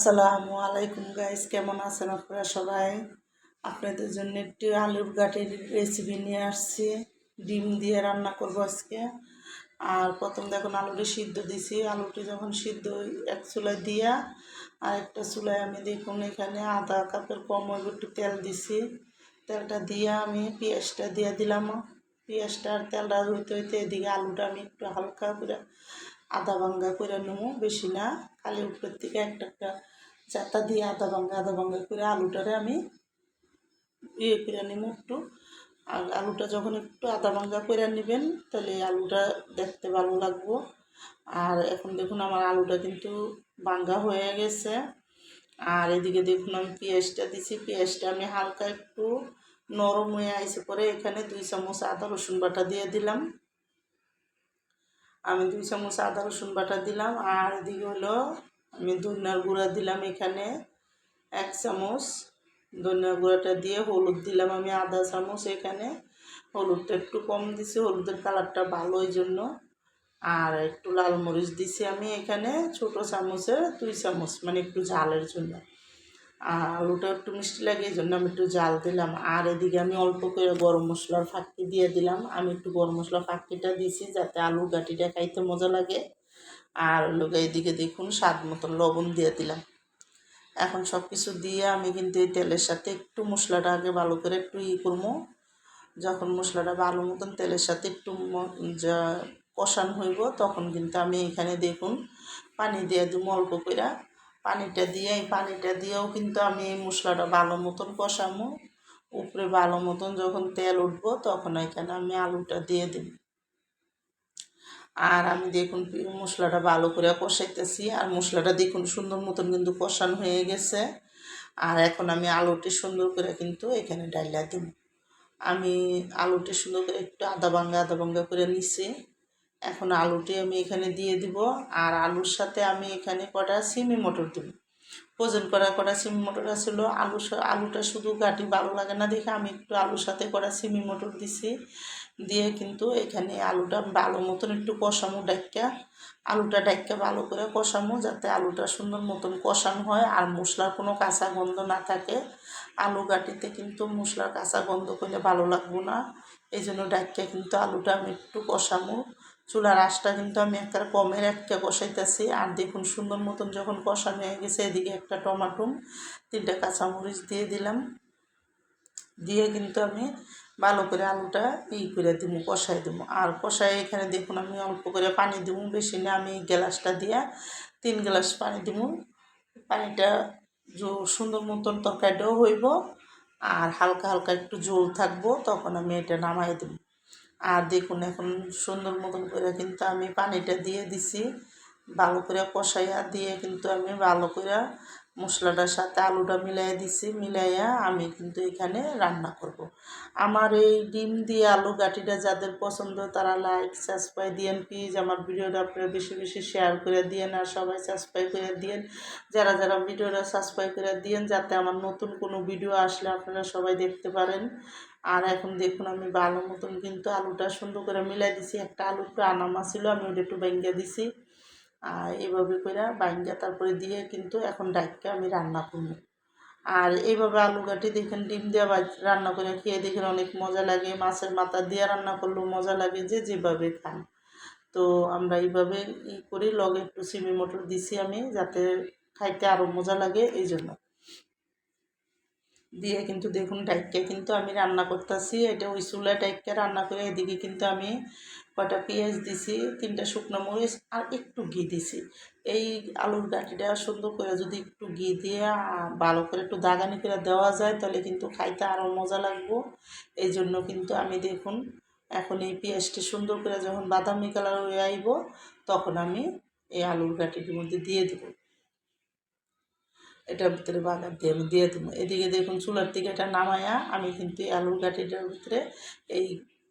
আসসালামু আলাইকুম গাইস কেমন আছেন আপনারা সবাই? আপনাদের জন্য একটু আলুর গাটের রেসিপি নিয়ে আসছি। ডিম দিয়ে রান্না করব আজকে। আর প্রথম দেখুন আলুটি সিদ্ধ দিছি। আলুটি যখন সিদ্ধ এক চুলায় দিয়া আর একটা চুলায় আমি দেখুন এখানে আধা কাপের কম একটু তেল দিছি। তেলটা দিয়ে আমি পেঁয়াজটা দিয়ে দিলাম। পেঁয়াজটা আর তেলটা হইতে হইতে এদিকে আলুটা আমি একটু হালকা করে আদা ভাঙ্গা করে নেব বেশি না। খালি উপরের থেকে একটা একটা চারটা দিয়ে আদা ভাঙ্গা আদা ভাঙ্গা করে আলুটারে আমি ইয়ে করে নিব একটু। আর আলুটা যখন একটু আদা ভাঙ্গা করে নেবেন, তাহলে আলুটা দেখতে ভালো লাগবো। আর এখন দেখুন আমার আলুটা কিন্তু ভাঙ্গা হয়ে গেছে। আর এদিকে দেখুন আমি পেঁয়াজটা দিছি। পেঁয়াজটা আমি হালকা একটু নরম হয়ে আইসে পরে এখানে দুই চামচ আদা রসুন বাটা দিয়ে দিলাম। আমি দুই চামচ আদা রসুন বাটা দিলাম, আর এদিকে হলো আমি ধনিয়ার গুঁড়া দিলাম এখানে। এক চামচ ধনিয়ার গুঁড়াটা দিয়ে হলুদ দিলাম আমি আধা চামচ এখানে। হলুদটা একটু কম দিছি, হলুদের কালারটা ভালো ওই জন্য। আর একটু লাল মরিচ দিছি আমি এখানে, ছোট চামচে দুই চামচ মানে একটু ঝালের জন্য। আর আলুটা একটু মিষ্টি লাগে, এই জন্য আমি একটু জাল দিলাম। আর এদিকে আমি অল্প করে গরম মশলার ফাঁকি দিয়ে দিলাম। আমি একটু গরম মশলা ফাঁকিটা দিছি যাতে আলু গাটিটা খাইতে মজা লাগে। আর লোক এদিকে দেখুন, স্বাদ মতন লবণ দিয়ে দিলাম। এখন সব কিছু দিয়ে আমি কিন্তু এই তেলের সাথে একটু মশলাটা আগে ভালো করে একটু ই করব। যখন মশলাটা ভালো মতন তেলের সাথে একটু কষান হইব, তখন কিন্তু আমি এখানে দেখুন, পানি দিয়ে দিব অল্প করে পানিটা দিয়ে, এই পানিটা দিয়েও কিন্তু আমি এই মশলাটা ভালো মতন কষামো। উপরে ভালো মতন যখন তেল উঠবো তখন এখানে আমি আলুটা দিয়ে দিব। আর আমি দেখুন মশলাটা ভালো করে কষাইতেছি আর মশলাটা দেখুন সুন্দর মতন কিন্তু কষানো হয়ে গেছে। আর এখন আমি আলুটি সুন্দর করে কিন্তু এখানে ডাইলা দিব। আমি আলুটি সুন্দর করে একটু আদা ভাঙ্গা আদা ভাঙ্গা করে নিছি। এখন আলুটি আমি এখানে দিয়ে দিব, আর আলুর সাথে আমি এখানে কটা সিমি মটর দিব। ওজন করা করা সিমি মটর আসলো আলু আলুটা শুধু গাটি ভালো লাগে না দেখে আমি একটু আলুর সাথে করা সিমি মটর দিছি। দিয়ে কিন্তু এখানে আলুটা ভালো মতন একটু কষামো ডাক্কা, আলুটা ডাক্কা ভালো করে কষামো যাতে আলুটা সুন্দর মতন কষানো হয় আর মশলার কোনো কাঁচা গন্ধ না থাকে। আলু গাটিতে কিন্তু মশলার কাঁচা গন্ধ করলে ভালো লাগবো না, এই জন্য ডাক্কা কিন্তু আলুটা আমি একটু কষামো। চুলার আঁশটা কিন্তু আমি একটা কমের একটা কষাইতেছি আর দেখুন, সুন্দর মতন যখন কষানো হয়ে গেছে, এদিকে একটা টমাটো, তিনটা কাঁচামরিচ দিয়ে দিলাম। দিয়ে কিন্তু আমি ভালো করে আলুটা ই করে দিব কষাই দেবো আর কষাই এখানে দেখুন, আমি অল্প করে পানি দেবো বেশি না, আমি গ্লাসটা দিয়ে তিন গ্লাস পানি দিব পানিটা সুন্দর মতন তরকারিটাও হইব, আর হালকা হালকা একটু জল থাকব, তখন আমি এটা নামাই দেবো আর দেখুন, এখন সুন্দর মতন করে কিন্তু আমি পানিটা দিয়ে দিছি। ভালো করে কষাইয়া দিয়ে কিন্তু আমি ভালো করে মশলাটার সাথে আলুটা মিলাই দিছি, মিলাইয়া আমি কিন্তু এখানে রান্না করব। আমার এই ডিম দিয়ে আলু গাটিটা যাদের পছন্দ তারা লাইক সাবস্ক্রাইব দিয়েন প্লিজ আমার ভিডিওটা আপনারা বেশি বেশি শেয়ার করে দিয়েন আর সবাই সাবস্ক্রাইব করে দিয়েন। যারা যারা ভিডিওটা সাবস্ক্রাইব করে দিয়েন যাতে আমার নতুন কোনো ভিডিও আসলে আপনারা সবাই দেখতে পারেন। আর এখন দেখুন আমি ভালো মতন কিন্তু আলুটা সুন্দর করে মিলাই দিছি। একটা আলু একটু আনামা ছিল, আমি ওটা একটু ভেঙ্গে দিছি। আর এভাবে করে বাইঙ্গা তারপরে দিয়ে কিন্তু এখন ডাইককে আমি রান্না করব। আর এইভাবে আলু কাটি দেখেন, ডিম দেওয়া রান্না করে খেয়ে দেখেন অনেক মজা লাগে। মাছের মাথা দিয়ে রান্না করলেও মজা লাগে যে যেভাবে খান। তো আমরা এইভাবে ই করি, লগে একটু সিমি মটর দিছি আমি, যাতে খাইতে আরও মজা লাগে এই জন্য দিয়ে কিন্তু দেখুন ডাইককে কিন্তু আমি রান্না করতেছি। এটা ওই চুলা ডাইককে রান্না করে এদিকে কিন্তু আমি কটা পেঁয়াজ দিছি, তিনটা শুকনো মরিচ আর একটু ঘি দিছি। এই আলুর গাঠিটা সুন্দর করে যদি একটু ঘি দিয়ে ভালো করে একটু দাগানি করে দেওয়া যায় তাহলে কিন্তু খাইতে আরও মজা লাগবো। এই জন্য কিন্তু আমি দেখুন এখন এই পেঁয়াজটি সুন্দর করে যখন বাদামি কালার হয়ে আইব, তখন আমি এই আলুর গাঠিটির মধ্যে দিয়ে দেবো। এটার ভিতরে বাগার দিয়ে আমি দিয়ে দেবো। এদিকে দেখুন চুলার থেকে এটা নামায়া আমি কিন্তু আলুর গাঠিটার ভিতরে এই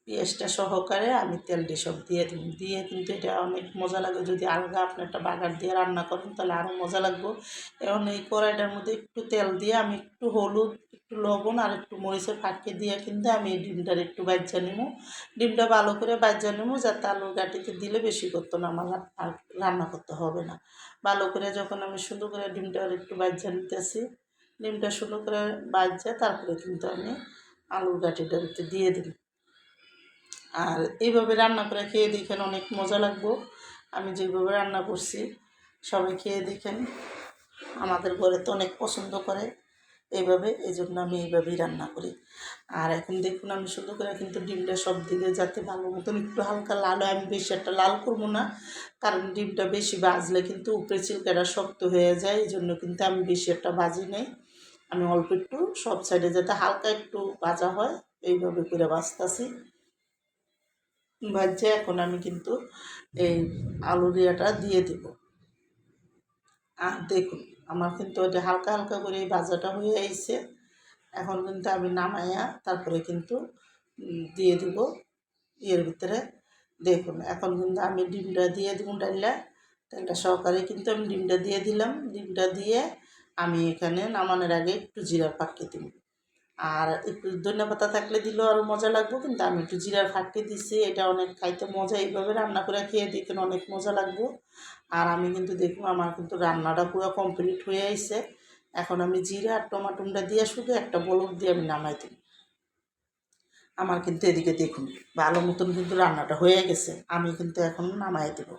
পেঁয়াজটা সহকারে আমি তেলটি সব দিয়ে দিয়ে কিন্তু এটা অনেক মজা লাগে। যদি আলগা আপনি একটা বাগার দিয়ে রান্না করেন, তাহলে আরও মজা লাগবে। এবং এই কড়াইটার মধ্যে একটু তেল দিয়ে আমি একটু হলুদ, একটু লবণ আর একটু মরিচের ফাঁকি দিয়ে কিন্তু আমি এই ডিমটার একটু বাজ্যা নিবো ডিমটা ভালো করে বাজ্যা নেব যাতে আলুর গাটিতে দিলে বেশি করতো না, আমার আর রান্না করতে হবে না। ভালো করে যখন আমি সুন্দর করে ডিমটা একটু বাজ্যা নিতেছি, ডিমটা সুন্দর করে বাজ্যা তারপরে কিন্তু আমি আলুর একটু দিয়ে দিই আর এইভাবে রান্না করে খেয়ে দেখেন অনেক মজা লাগবো। আমি যেভাবে রান্না করছি, সবাই খেয়ে দেখেন। আমাদের ঘরে তো অনেক পছন্দ করে এইভাবে এই জন্য আমি এইভাবেই রান্না করি। আর এখন দেখুন আমি সুন্দর করে কিন্তু ডিমটা সব দিকে যাতে ভালো মতন একটু হালকা লাল হয়, আমি বেশি একটা লাল করব না, কারণ ডিমটা বেশি বাজলে কিন্তু উপরে চিলকাটা শক্ত হয়ে যায় এই জন্য কিন্তু আমি বেশি একটা বাজি নেই। আমি অল্প একটু সব সাইডে যাতে হালকা একটু ভাজা হয়, এইভাবে করে বাজতাছি ভাজছে, এখন আমি কিন্তু এই আলু দিয়াটা দিয়ে দেব। আর দেখুন, আমার কিন্তু ওটা হালকা হালকা করে এই ভাজাটা হয়ে আইছে। এখন কিন্তু আমি নামাইয়া তারপরে কিন্তু দিয়ে দিব। ইয়ের ভিতরে দেখুন, এখন কিন্তু আমি ডিমটা দিয়ে দিব ডাইলা। ডালটা সহকারে কিন্তু আমি ডিমটা দিয়ে দিলাম। ডিমটা দিয়ে আমি এখানে নামানোর আগে একটু জিরা পাক্কি দিব। আর একটু ধনিয়া পাতা থাকলে দিলেও আরও মজা লাগবে, কিন্তু আমি একটু জিরার ফাটকে দিছি, এটা অনেক খাইতে মজা এইভাবে রান্না করে খেয়ে দেখেন অনেক মজা লাগবে। আর আমি কিন্তু দেখুন আমার কিন্তু রান্নাটা পুরো কমপ্লিট হয়ে আইছে। এখন আমি জিরা আর টমাটোমটা দিয়ে শুধু একটা বলক দিয়ে আমি নামাই দিই। আমার কিন্তু এদিকে দেখুন, ভালো মতন কিন্তু রান্নাটা হয়ে গেছে, আমি কিন্তু এখন নামাই দেবো।